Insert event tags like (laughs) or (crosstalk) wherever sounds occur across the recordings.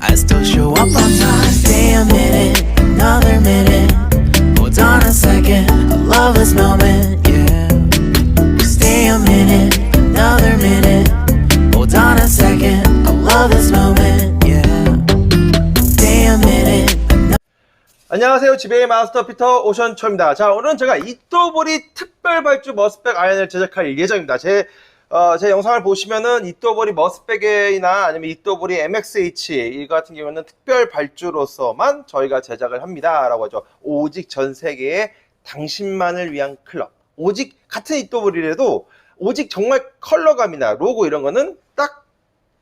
I still show up on time. Stay a minute, another minute. Hold on a second, I love this moment, yeah. Stay a minute, another minute. Hold on a second, I love this moment, yeah. Stay a minute. 안녕하세요. 지배의 마스터 피터 오션초입니다. 자, 오늘은 제가 이또보리 특별 발주 머스백 아이언을 제작할 예정입니다. 제, 어, 제 영상을 보시면은 이또보리 머스백이나 아니면 이또보리 MXH 이 같은 경우는 특별 발주로서만 저희가 제작을 합니다. 라고 하죠. 오직 전 세계에 당신만을 위한 클럽. 오직 같은 이또보리라도 오직 정말 컬러감이나 로고 이런 거는 딱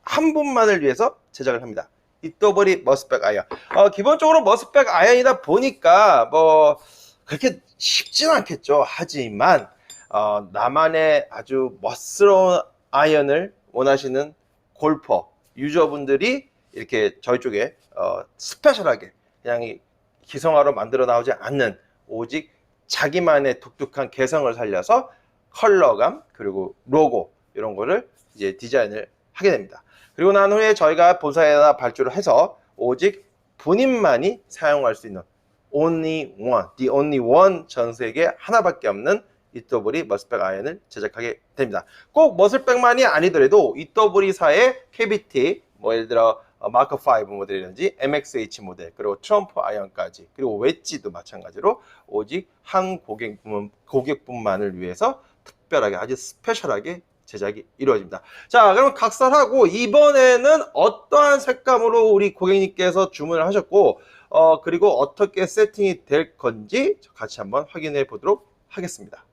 한 분만을 위해서 제작을 합니다. 이또보리 머스백 아이언. 어, 기본적으로 머스백 아이언이다 보니까 뭐 그렇게 쉽진 않겠죠. 하지만 어, 나만의 아주 멋스러운 아이언을 원하시는 골퍼 유저분들이 이렇게 저희 쪽에 어, 스페셜하게 그냥 이 기성화로 만들어 나오지 않는 오직 자기만의 독특한 개성을 살려서 컬러감 그리고 로고 이런 거를 이제 디자인을 하게 됩니다. 그리고 난 후에 저희가 본사에다 발주를 해서 오직 본인만이 사용할 수 있는 only one, the only one 전 세계 하나밖에 없는 이또보리 머스백 아이언을 제작하게 됩니다. 꼭 머스백만이 아니더라도 이또보리사의 KBT, 뭐 예를 들어 어, 마크 5 모델이라든지 MXH 모델, 그리고 트럼프 아이언까지, 그리고 웨지도 마찬가지로 오직 한 고객분, 고객분만을 위해서 특별하게 아주 스페셜하게 제작이 이루어집니다. 자, 그럼 각설하고 이번에는 어떠한 색감으로 우리 고객님께서 주문을 하셨고, 어, 그리고 어떻게 세팅이 될 건지 같이 한번 확인해 보도록 하겠습니다.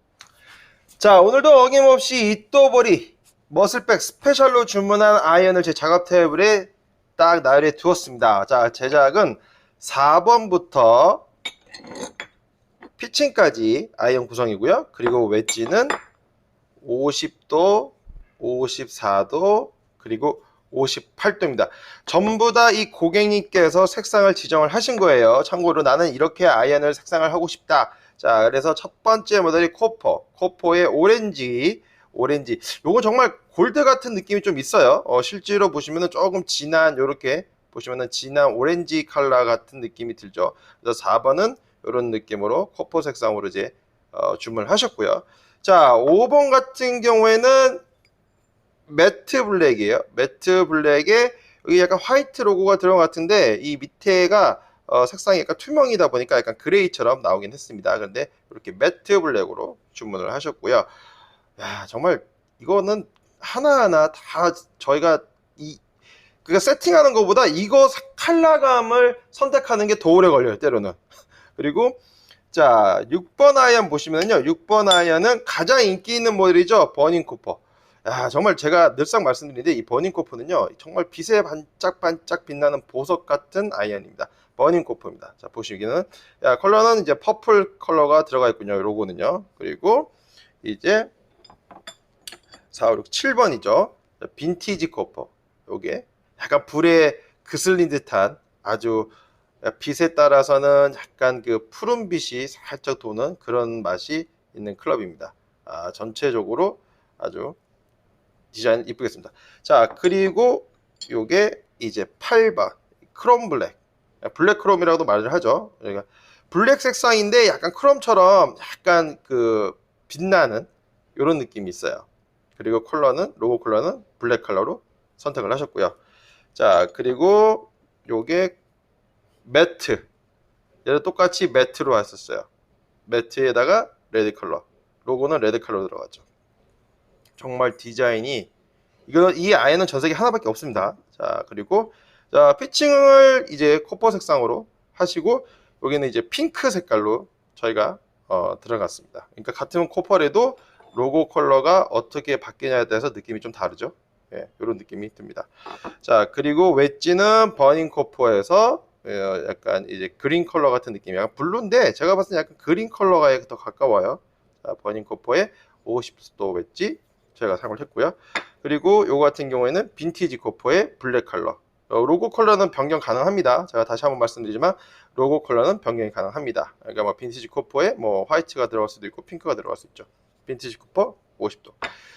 자, 오늘도 어김없이 이또버리 머슬백 스페셜로 주문한 아이언을 제 작업 테이블에 딱 나열해 두었습니다. 자, 제작은 4번부터 피칭까지 아이언 구성이고요. 그리고 웨지는 50도, 54도, 그리고 58도입니다. 전부 다 이 고객님께서 색상을 지정을 하신 거예요. 참고로 나는 이렇게 아이언을 색상을 하고 싶다. 자, 그래서 첫 번째 모델이 코퍼. 코퍼의 오렌지. 오렌지. 요거 정말 골드 같은 느낌이 좀 있어요. 어, 실제로 보시면은 조금 진한, 요렇게 보시면은 진한 오렌지 컬러 같은 느낌이 들죠. 그래서 4번은 이런 느낌으로 코퍼 색상으로 이제 어, 주문을 하셨고요. 자, 5번 같은 경우에는 매트 블랙이에요. 매트 블랙에 여기 약간 화이트 로고가 들어간 것 같은데 이 밑에가 어, 색상이 약간 투명이다 보니까 약간 그레이처럼 나오긴 했습니다. 그런데 이렇게 매트 블랙으로 주문을 하셨고요. 야, 정말 이거는 하나하나 다 저희가 이 그니까 세팅하는 것보다 이거 컬러감을 선택하는 게 더 오래 걸려요, 때로는. (laughs) 그리고 자, 6번 아이언 보시면요. 6번 아이언은 가장 인기 있는 모델이죠. 버닝 쿠퍼. 야, 정말 제가 늘상 말씀드리는데 이 버닝 코퍼는요. 정말 빛에 반짝반짝 빛나는 보석 같은 아이언입니다. 버닝 코퍼입니다. 자, 보시기는 야, 컬러는 이제 퍼플 컬러가 들어가 있군요. 로고는요. 그리고 이제 4, 5, 6, 7번이죠. 빈티지 코퍼. 요게 약간 불에 그슬린 듯한 아주 빛에 따라서는 약간 그 푸른 빛이 살짝 도는 그런 맛이 있는 클럽입니다. 아, 전체적으로 아주 디자인 이쁘겠습니다. 자, 그리고 요게 이제 8번 크롬 블랙. 블랙 크롬이라고도 말을 하죠. 그러니까 블랙 색상인데 약간 크롬처럼 약간 그 빛나는 이런 느낌이 있어요. 그리고 컬러는 로고 컬러는 블랙 컬러로 선택을 하셨고요. 자, 그리고 요게 매트. 얘를 똑같이 매트로 했었어요. 매트에다가 레드 컬러. 로고는 레드 컬러 들어갔죠. 정말 디자인이 이거 이 아이는 전 세계 하나밖에 없습니다. 자 그리고 자 피칭을 이제 코퍼 색상으로 하시고 여기는 이제 핑크 색깔로 저희가 어, 들어갔습니다. 그러니까 같은 코퍼래도 로고 컬러가 어떻게 바뀌냐에 따라서 느낌이 좀 다르죠. 예, 이런 느낌이 듭니다. 자 그리고 웨지는 버닝 코퍼에서 어, 약간 이제 그린 컬러 같은 느낌이 약간 블루인데 제가 봤을 때 약간 그린 컬러가 더 가까워요. 자, 버닝 코퍼의 50도 웨지 저희가 사용을 했고요. 그리고 요거 같은 경우에는 빈티지 코퍼의 블랙 컬러. 어, 로고 컬러는 변경 가능합니다. 제가 다시 한번 말씀드리지만 로고 컬러는 변경이 가능합니다. 그러니까 뭐 빈티지 코퍼에 뭐 화이트가 들어갈 수도 있고 핑크가 들어갈 수 있죠. 빈티지 코퍼 50도.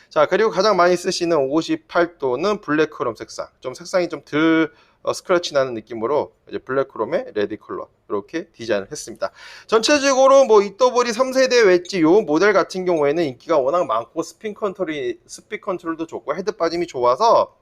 자 그리고 가장 많이 쓰시는 58도는 블랙 크롬 색상. 좀 색상이 좀덜 어, 스크래치 나는 느낌으로 이제 블랙 크롬의 레드 컬러 이렇게 디자인을 했습니다. 전체적으로 뭐 이또보리 3세대 웨지 요 모델 같은 경우에는 인기가 워낙 많고 스핀 컨트롤이 스피 컨트롤도 좋고 헤드 빠짐이 좋아서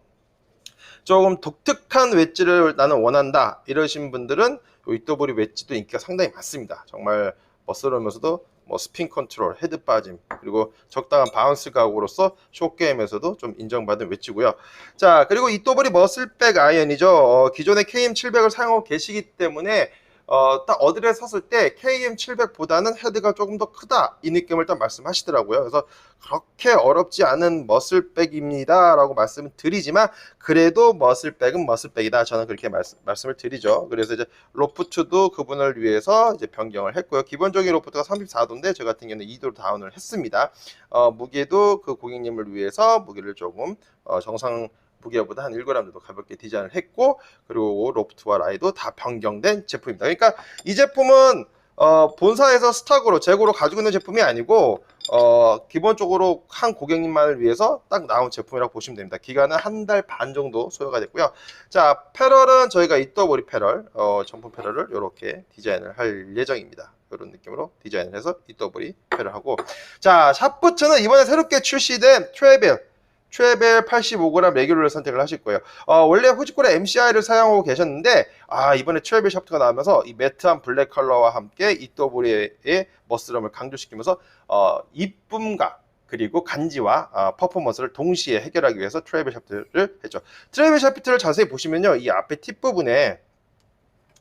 조금 독특한 웨지를 나는 원한다 이러신 분들은 요 이또보리 웨지도 인기가 상당히 많습니다. 정말 멋스러우면서도 뭐 스핀 컨트롤, 헤드 빠짐 그리고 적당한 바운스 가구로서 쇼게임에서도 좀 인정받은 웨지고요. 자 그리고 이또보리 머슬백 아이언이죠. 어, 기존의 KM700을 사용하고 계시기 때문에 어, 딱 어드레 섰을 때 KM700보다는 헤드가 조금 더 크다 이 느낌을 딱 말씀하시더라고요. 그래서 그렇게 어렵지 않은 머슬백입니다 라고 말씀을 드리지만 그래도 머슬백은 머슬백이다 저는 그렇게 말씀, 말씀을 드리죠. 그래서 이제 로프트도 그분을 위해서 이제 변경을 했고요. 기본적인 로프트가 34도인데 저 같은 경우는 2도로 다운을 했습니다. 어, 무게도 그 고객님을 위해서 무게를 조금 어, 정상 무게보다 한 1g 정도 가볍게 디자인을 했고 그리고 로프트와 라이도 다 변경된 제품입니다. 그러니까 이 제품은 어, 본사에서 스탁으로 재고로 가지고 있는 제품이 아니고 어, 기본적으로 한 고객님만을 위해서 딱 나온 제품이라고 보시면 됩니다. 기간은 한 달 반 정도 소요가 됐고요. 자, 패럴은 저희가 이떠보리 패럴, 어, 정품 패럴을 이렇게 디자인을 할 예정입니다. 이런 느낌으로 디자인을 해서 이떠보리 패럴하고 자, 샤프트는 이번에 새롭게 출시된 트레벨 트레벨 85g 레귤러를 선택을 하실 거예요. 어, 원래 후지콜의 MCI를 사용하고 계셨는데 아 이번에 트레벨 샤프트가 나오면서 이 매트한 블랙 컬러와 함께 이또보리의 머스럼을 강조시키면서 어, 이쁨과 그리고 간지와 어, 퍼포먼스를 동시에 해결하기 위해서 트레벨 샤프트를 했죠. 트레벨 샤프트를 자세히 보시면요, 이 앞에 팁 부분에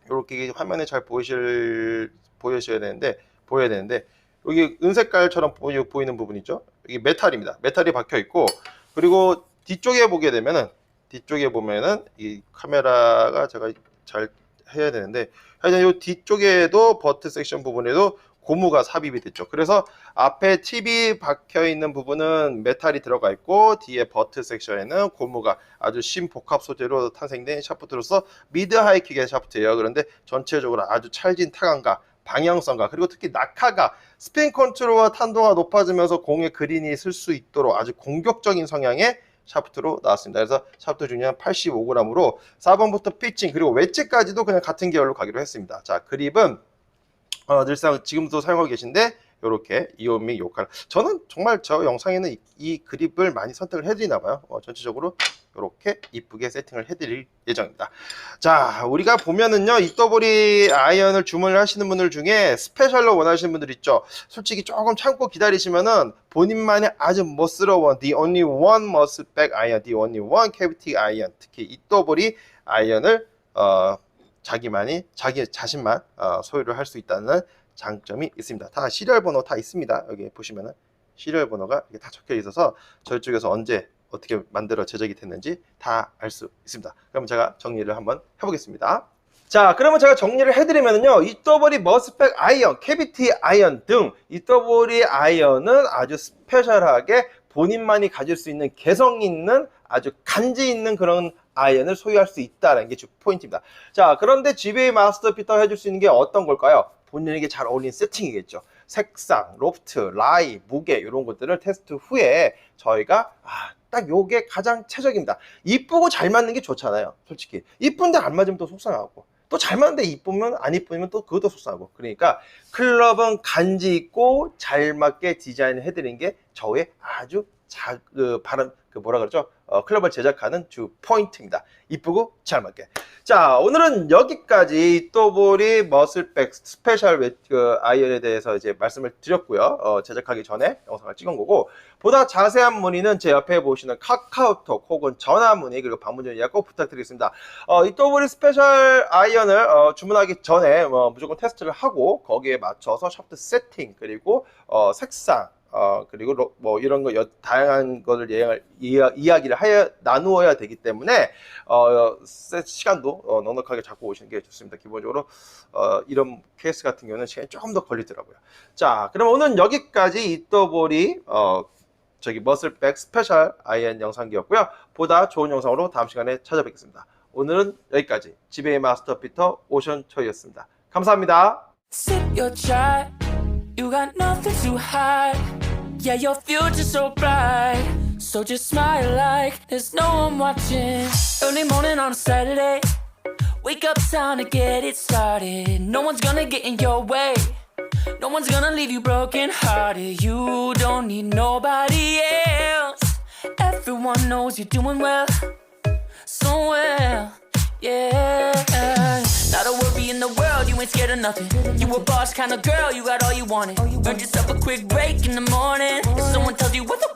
이렇게 화면에 잘 보이실 보여셔야 되는데 보여야 되는데 여기 은색깔처럼 보이, 보이는 부분 있죠? 여기 메탈입니다. 메탈이 박혀 있고 그리고 뒤쪽에 보게 되면은 뒤쪽에 보면은 이 카메라가 제가 잘 해야 되는데 하여튼 이 뒤쪽에도 버트 섹션 부분에도 고무가 삽입이 됐죠. 그래서 앞에 팁이 박혀 있는 부분은 메탈이 들어가 있고 뒤에 버트 섹션에는 고무가 아주 신복합 소재로 탄생된 샤프트로서 미드 하이킥의 샤프트예요. 그런데 전체적으로 아주 찰진 타감과 방향성과 그리고 특히 낙하가 스핀 컨트롤과 탄도가 높아지면서 공의 그린이 쓸 수 있도록 아주 공격적인 성향의 샤프트로 나왔습니다. 그래서 샤프트 중량 85g으로 4번부터 피칭 그리고 웨지까지도 그냥 같은 계열로 가기로 했습니다. 자 그립은 어, 늘상 지금도 사용하고 계신데 이렇게 이온미 요칼 저는 정말 저 영상에는 이, 이 그립을 많이 선택을 해드리나 봐요 어, 전체적으로 이렇게 이쁘게 세팅을 해드릴 예정입니다 자 우리가 보면은요 이더블이 아이언을 주문을 하시는 분들 중에 스페셜로 원하시는 분들 있죠 솔직히 조금 참고 기다리시면은 본인만의 아주 멋스러운 The Only One Muscle Back Iron The Only One Cavity Iron 특히 이더블이 아이언을 어, 자기만이 자기 자신만 어, 소유를 할 수 있다는 장점이 있습니다. 다 시리얼 번호 다 있습니다. 여기 보시면은 시리얼 번호가 이게 다 적혀 있어서 저희 쪽에서 언제 어떻게 만들어 제작이 됐는지 다 알 수 있습니다. 그럼 제가 정리를 한번 해보겠습니다. 자, 그러면 제가 정리를 해드리면요. 이더블이 머스펙 아이언, 캐비티 아이언 등 이더블이 아이언은 아주 스페셜하게 본인만이 가질 수 있는 개성 있는 아주 간지 있는 그런 아이언을 소유할 수 있다는 게 주 포인트입니다. 자, 그런데 GBA 마스터 피터 해줄 수 있는 게 어떤 걸까요? 본인에게 잘 어울리는 세팅이겠죠. 색상, 로프트, 라이, 무게 이런 것들을 테스트 후에 저희가 아, 딱 요게 가장 최적입니다. 이쁘고 잘 맞는 게 좋잖아요. 솔직히 이쁜데 안 맞으면 또 속상하고 또 잘 맞는데 이쁘면 안 이쁘면 또 그것도 속상하고 그러니까 클럽은 간지 있고 잘 맞게 디자인을 해드린 게 저의 아주 자, 그 바람 그 뭐라 그러죠? 어, 클럽을 제작하는 주 포인트입니다. 이쁘고 잘 맞게. 자, 오늘은 여기까지 또보리 머슬백 스페셜 웨- 그 아이언에 대해서 이제 말씀을 드렸고요. 어, 제작하기 전에 영상을 찍은 거고 보다 자세한 문의는 제 옆에 보시는 카카오톡 혹은 전화 문의 그리고 방문 전화 예약 꼭 부탁드리겠습니다. 어, 이 또보리 스페셜 아이언을 어, 주문하기 전에 어, 무조건 테스트를 하고 거기에 맞춰서 샤프트 세팅 그리고 어, 색상 어, 그리고 로- 뭐 이런 거 여- 다양한 거를 이야, 이야, 이야기를 하여 나누어야 되기 때문에 어, 세- 시간도 어, 넉넉하게 잡고 오시는 게 좋습니다. 기본적으로 어, 이런 케이스 같은 경우는 시간이 조금 더 걸리더라고요. 자, 그럼 오늘 여기까지 이또보리 어, 저기 머슬백 스페셜 아이언 영상기였고요. 보다 좋은 영상으로 다음 시간에 찾아뵙겠습니다. 오늘은 여기까지 지배의 마스터 피터 오션 초이였습니다. 감사합니다. Yeah, your future's so bright. So just smile like there's no one watching. Early morning on a Saturday. Wake up, time to get it started. No one's gonna get in your way. No one's gonna leave you broken hearted. You don't need nobody else. Everyone knows you're doing well, so well, yeah. Not a worry in the world, you ain't scared of nothing. You a boss kind of girl, you got all you wanted. Earned yourself a quick break in the morning. If someone tells you what the